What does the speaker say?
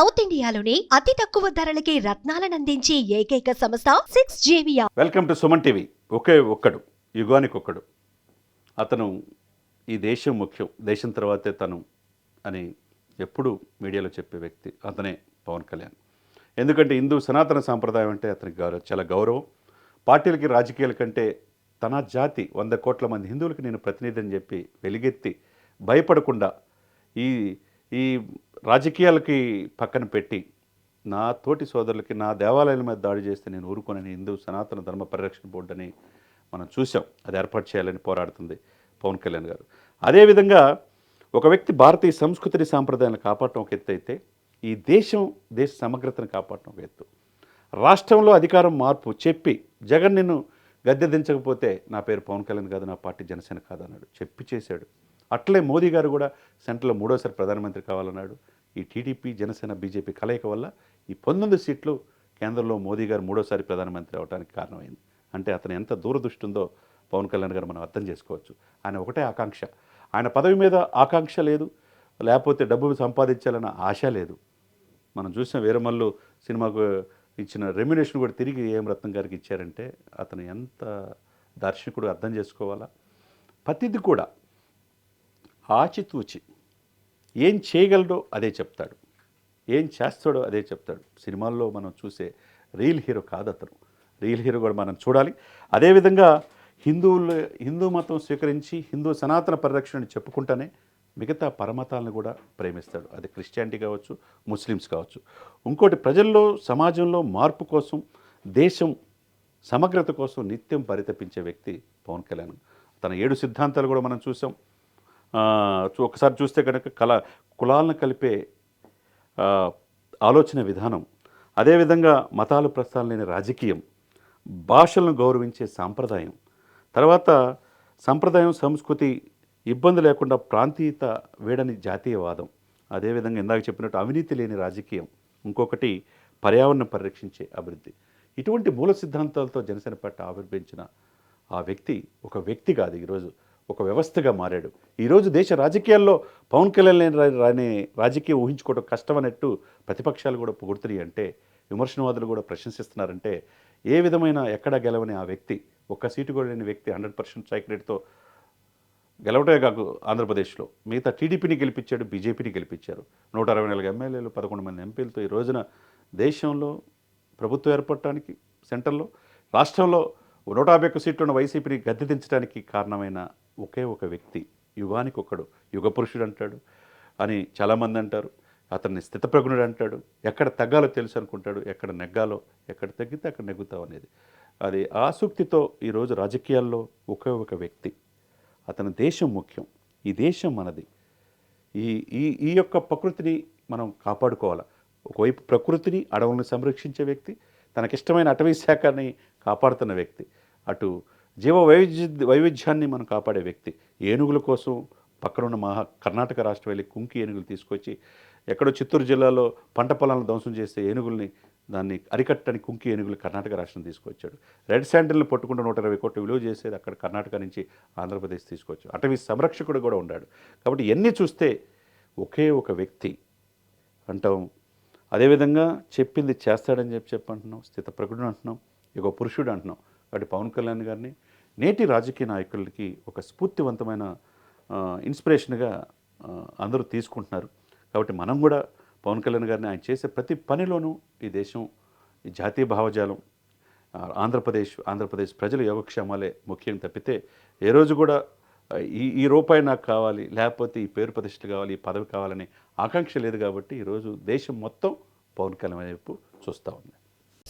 South ఇండియాలోని అతి తక్కువ ధరలకి రత్నాలను అందించే ఏకైక సంస్థ సిక్స్ జేవియా వెల్కమ్ టు సుమన్ టీవీ. ఒకే ఒక్కడు యుగానికి ఒక్కడు. అతను ఈ దేశం ముఖ్యం దేశం తర్వాతే తను అని ఎప్పుడు మీడియాలో చెప్పే వ్యక్తి అతనే పవన్ కళ్యాణ్. ఎందుకంటే హిందూ సనాతన సాంప్రదాయం అంటే అతనికి గౌరవం చాలా గౌరవం. పార్టీలకి రాజకీయాల కంటే తన జాతి వంద కోట్ల మంది హిందువులకి నేను ప్రతినిధి అని చెప్పి వెలిగెత్తి భయపడకుండా ఈ ఈ రాజకీయాలకి పక్కన పెట్టి నా తోటి సోదరులకి నా దేవాలయాల మీద దాడి చేస్తే నేను ఊరుకోనని హిందూ సనాతన ధర్మ పరిరక్షణ బోర్డు అని మనం చూసాం అది ఏర్పాటు చేయాలని పోరాడుతుంది పవన్ కళ్యాణ్ గారు. అదేవిధంగా ఒక వ్యక్తి భారతీయ సంస్కృతిని సాంప్రదాయాలను కాపాడటం ఒక ఎత్తు అయితే ఈ దేశం దేశ సమగ్రతను కాపాడటం ఒక ఎత్తు. రాష్ట్రంలో అధికారం మార్పు చెప్పి జగన్ నిన్ను గద్దె దించకపోతే నా పేరు పవన్ కళ్యాణ్ కాదు నా పార్టీ జనసేన కాదన్నాడు చెప్పి చేశాడు. అట్లే మోదీ గారు కూడా సెంట్రల్లో మూడోసారి ప్రధానమంత్రి కావాలన్నాడు. ఈ టీడీపీ జనసేన బీజేపీ కలయిక వల్ల ఈ పంతొమ్మిది సీట్లు కేంద్రంలో మోదీ గారు మూడోసారి ప్రధానమంత్రి అవడానికి కారణమైంది. అంటే అతను ఎంత దూరదృష్టి ఉందో పవన్ కళ్యాణ్ గారు మనం అర్థం చేసుకోవచ్చు. ఆయన ఒకటే ఆకాంక్ష. ఆయన పదవి మీద ఆకాంక్ష లేదు. లేకపోతే డబ్బు సంపాదించాలన్న ఆశ లేదు. మనం చూసిన వీరమల్లు సినిమాకు ఇచ్చిన రెమ్యునేషన్ కూడా తిరిగి ఏం. రత్నం గారికి ఇచ్చారంటే అతను ఎంత దార్శనికుడు అర్థం చేసుకోవాలా? ప్రతిది కూడా ఆచితూచి ఏం చేయగలడో అదే చెప్తాడు. ఏం చేస్తాడో అదే చెప్తాడు. సినిమాల్లో మనం చూసే రియల్ హీరో కాదు అతను రియల్ హీరో కూడా మనం చూడాలి. అదేవిధంగా హిందువులు హిందూ మతం స్వీకరించి హిందూ సనాతన పరిరక్షణ చెప్పుకుంటానే మిగతా పరమతాలను కూడా ప్రేమిస్తాడు. అది క్రిస్టియానిటీ కావచ్చు ముస్లిమ్స్ కావచ్చు. ఇంకోటి ప్రజల్లో సమాజంలో మార్పు కోసం దేశం సమగ్రత కోసం నిత్యం పరితపించే వ్యక్తి పవన్ కళ్యాణ్. తన ఏడు సిద్ధాంతాలు కూడా మనం చూసాం. ఒకసారి చూస్తే కనుక కళ కులాలను కలిపే ఆలోచన విధానం. అదేవిధంగా మతాలు ప్రస్థానలేని రాజకీయం భాషలను గౌరవించే సాంప్రదాయం. తర్వాత సంప్రదాయం సంస్కృతి ఇబ్బంది లేకుండా ప్రాంతీయత వేడని జాతీయవాదం. అదేవిధంగా ఇందాక చెప్పినట్టు అవినీతి లేని రాజకీయం ఇంకొకటి పర్యావరణం పరిరక్షించే అభివృద్ధి. ఇటువంటి మూల సిద్ధాంతాలతో జనసేన పార్టీ ఆవిర్భించిన ఆ వ్యక్తి ఒక వ్యక్తి కాదు ఈరోజు. ఒక వ్యవస్థగా మారాడు. ఈరోజు దేశ రాజకీయాల్లో పవన్ కళ్యాణ్ లేని రాని రాజకీయం ఊహించుకోవడం కష్టం అన్నట్టు ప్రతిపక్షాలు కూడా పొగుడుతున్నాయి అంటే విమర్శనవాదులు కూడా ప్రశంసిస్తున్నారంటే ఏ విధమైన ఎక్కడ గెలవని ఆ వ్యక్తి ఒక్క సీటు కూడా లేని వ్యక్తి హండ్రెడ్ పర్సెంట్ స్ట్రైక్ రేట్తో గెలవటే కాకు ఆంధ్రప్రదేశ్లో. మిగతా టీడీపీని గెలిపించాడు బీజేపీని గెలిపించారు. నూట అరవై నాలుగు ఎమ్మెల్యేలు పదకొండు మంది ఎంపీలతో ఈ రోజున దేశంలో ప్రభుత్వం ఏర్పడటానికి సెంటర్లో రాష్ట్రంలో నూట యాభై ఒక్క సీట్లు ఉన్న వైసీపీని గద్దె దించడానికి కారణమైన ఒకే ఒక వ్యక్తి యుగానికి ఒకడు యుగ పురుషుడు అంటాడు అని చాలామంది అంటారు. అతన్ని స్థితప్రజ్ఞుడు అంటాడు ఎక్కడ తగ్గాలో తెలుసు అనుకుంటాడు ఎక్కడ నెగ్గాలో ఎక్కడ తగ్గితే అక్కడ నెగ్గుతావు అనేది. అది ఆసక్తితో ఈరోజు రాజకీయాల్లో ఒకే ఒక వ్యక్తి. అతని దేశం ముఖ్యం. ఈ దేశం మనది. ఈ ఈ ఈ యొక్క ప్రకృతిని మనం కాపాడుకోవాలి? ఒకవైపు ప్రకృతిని అడవులను సంరక్షించే వ్యక్తి తనకిష్టమైన అటవీ శాఖని కాపాడుతున్న వ్యక్తి. అటు జీవ వైవిధ్య వైవిధ్యాన్ని మనం కాపాడే వ్యక్తి. ఏనుగుల కోసం పక్కనున్న మహా కర్ణాటక రాష్ట్రం వెళ్ళి కుంకి ఏనుగులు తీసుకొచ్చి ఎక్కడో చిత్తూరు జిల్లాలో పంట పొలాలను ధ్వంసం చేసే ఏనుగుల్ని దాన్ని అరికట్టని కుంకి ఏనుగులు కర్ణాటక రాష్ట్రం తీసుకొచ్చాడు. రెడ్ శాండిల్ని పట్టుకుంటూ నూట ఇరవై కోట్లు విలువ చేసేది అక్కడ కర్ణాటక నుంచి ఆంధ్రప్రదేశ్ తీసుకొచ్చాడు. అటవీ సంరక్షకుడు కూడా ఉన్నాడు కాబట్టి ఎన్ని చూస్తే ఒకే ఒక వ్యక్తి అంటాం. అదేవిధంగా చెప్పింది చేస్తాడని చెప్పి చెప్పి అంటున్నాం స్థితప్రజ్ఞుడు అంటున్నాం ఇక పురుషుడు అంటున్నాం. కాబట్టి పవన్ కళ్యాణ్ గారిని నేటి రాజకీయ నాయకులకి ఒక స్ఫూర్తివంతమైన ఇన్స్పిరేషన్గా అందరూ తీసుకుంటున్నారు. కాబట్టి మనం కూడా పవన్ కళ్యాణ్ గారిని ఆయన చేసే ప్రతి పనిలోనూ ఈ దేశం ఈ జాతీయ భావజాలం ఆంధ్రప్రదేశ్ ఆంధ్రప్రదేశ్ ప్రజల యోగక్షేమాలే ముఖ్యం తప్పితే ఏ రోజు కూడా ఈ ఈ రూపాయి నాకు కావాలి లేకపోతే ఈ పేరు ప్రతిష్టలు కావాలి ఈ పదవి కావాలని ఆకాంక్ష లేదు కాబట్టి ఈరోజు దేశం మొత్తం పవన్ కళ్యాణ్ వైపు చూస్తూ ఉంది.